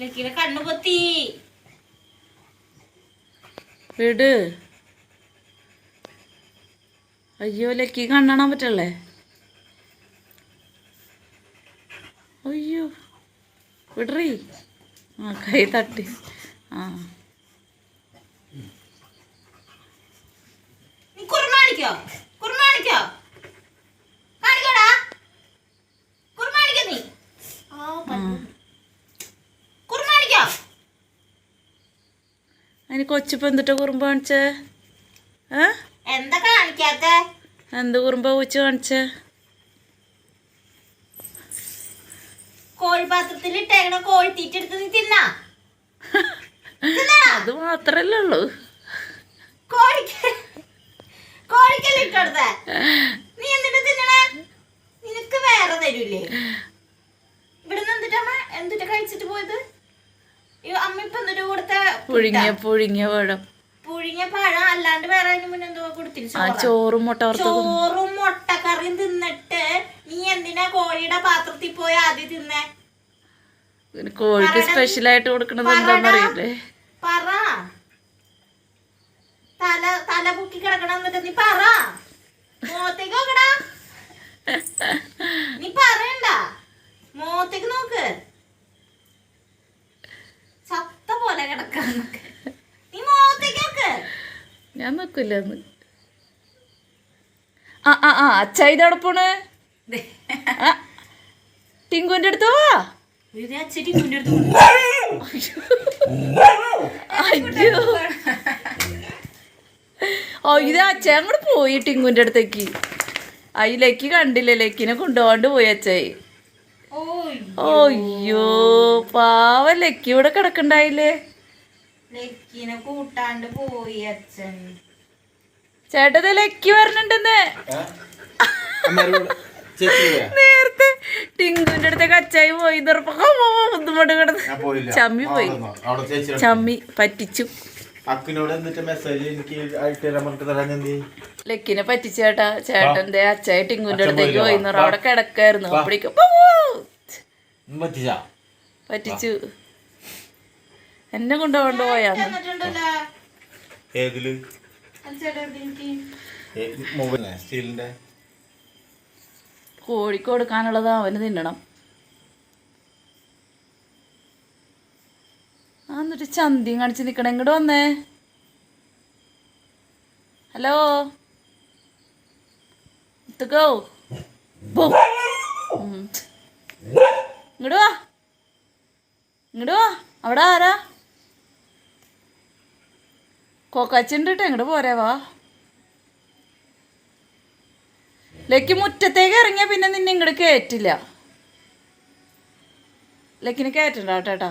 ലക്കിനെ കണ്ണു പൊത്തി. വിട്. അയ്യോ ലക്കി കണ്ണാൻ പറ്റല്ലേ? അയ്യോ. വിടറി. ആ കൈ തട്ടി. ആ. നീ അതിന് കൊച്ചിപ്പം എന്തിട്ട കുറുമ്പ് കാണിച്ചേ? ഏ? എന്താ കാണിക്കാത്ത? എന്ത് കുറുമ്പ കൊച്ചു കാണിച്ചേ? കോഴിപാത്രത്തിൽ ഇട്ടേക്കണ കോഴിത്തീറ്റ എടുത്ത് നീ തിന്നാ? അത് മാത്രല്ലേ ഉള്ളൂ. കോഴിക്ക് കോഴിക്കല്ലേ ഇട്ടോടുത്ത നീ എന്നിട്ട് തിന്നണേ? നിനക്ക് വേറെ തരൂലേ. ഇവിടുന്ന് എന്തിട്ടമ്മ എന്തിട്ട് കഴിച്ചിട്ട് പോയത്? അമ്മ ഇപ്പൊ എന്തിട്ട് പുഴുങ്ങിയ പുഴുങ്ങിയ പഴം. പുഴുങ്ങിയ പഴം അല്ലാണ്ട് വേറെ മുന്നേ എന്തോ ചോറും. മുട്ട ചോറും മുട്ടക്കറിയും തിന്നിട്ട് നീ എന്തിനാ കോഴിയുടെ പാത്രത്തിൽ പോയി ആദ്യം തിന്നേ? കോഴിക്ക് കോഴിക്ക് സ്പെഷ്യലായിട്ട് കൊടുക്കണത് എന്താണെന്നറിയില്ലേ പറ. തല തല പൊക്കി കിടക്കണം എന്നിട്ട് നീ പറ. മോത്തേക്ക് നോക്കടാ നീ പറയണ്ട മോത്തേക്ക് നോക്ക് ചത്ത പോലെ കിടക്കാന്നൊക്കെ നീ മോത്തേക്ക് നോക്ക് ഞാൻ നോക്കില്ല അന്ന് ആ ആ ആ അച്ഛ ഇതവിടെ പോണ്? ടിങ്കുവിന്റെ അടുത്ത് അയ്യോ. ഓ ഇത് അച്ഛ അങ്ങോട്ട് പോയി ടിങ്കുവിന്റെ അടുത്തേക്ക്. അതിലേക്ക് കണ്ടില്ല? ലക്കിനെ കൊണ്ടുപോകാണ്ട് പോയി അച്ചായി ഓ അയ്യോ പാവ ലക്കി ഇവിടെ കിടക്കണ്ടായില്ലേ? ലക്കിനെ കൂട്ടാണ്ട് പോയി അച്ഛൻ. ചേട്ടത് ലക്കി പറഞ്ഞിട്ടെന്ന് നേരത്തെ ടിങ്കുവിന്റെ അടുത്തേക്ക് അച്ചായി പോയി. ബുദ്ധിമുട്ട് കിടന്ന് ഞാൻ പോയില്ല. ചമ്മി പോയി. ചമ്മി പറ്റിച്ചു. അക്കിനോട് എന്നിട്ട് മെസ്സേജ് എനിക്ക് അയച്ചു തരാൻ പറഞ്ഞിട്ട് തരാൻ എന്ത് ലക്കിനെ പറ്റിച്ചേട്ടാ ചേട്ടന്റെ അച്ചായി ടിങ്കുവിന്റെ അടുത്തേക്ക് പോയി. അവിടെ കിടക്കായിരുന്നു. അപ്പഴേക്കും പറ്റിച്ചാ? പറ്റിച്ചു. എന്നെ കൊണ്ട് പോയാ? എന്നിട്ടുണ്ടല്ലോ ഏതിൽ? കോഴിക്ക് കൊടുക്കാനുള്ളത് അവന് തിന്നണം. ആ എന്നിട്ട് ചന്തിയും കാണിച്ച് നിക്കണം. ഇങ്ങോട്ട് വന്നേ? ഹലോ? ഇങ്ങോട്ട് വാ. ഇങ്ങോട്ട് വാ. അവിടെ ആരാ? കോക്കാച്ചുണ്ട് കേട്ടോ ഇങ്ങോട്ട് പോരേ വാ. ലക്കി മുറ്റത്തേക്ക് ഇറങ്ങിയ പിന്നെ നിന്നെ ഇങ്ങോട്ട് കയറ്റില്ല ലക്കിന് കയറ്റണ്ട കേട്ടാ.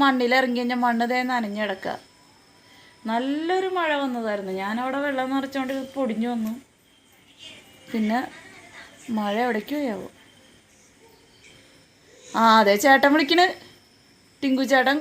മണ്ണിൽ ഇറങ്ങി കഴിഞ്ഞാൽ മണ്ണ് തേ നനഞ്ഞിടക്ക നല്ലൊരു മഴ വന്നതായിരുന്നു. ഞാനവിടെ വെള്ളം നിറച്ചുകൊണ്ട് പൊടിഞ്ഞു വന്നു. പിന്നെ മഴ എവിടേക്ക് പോയാവോ ആ അതെ ചേട്ടൻ വിളിക്കണ്. ടിങ്കു ചേട്ടൻ.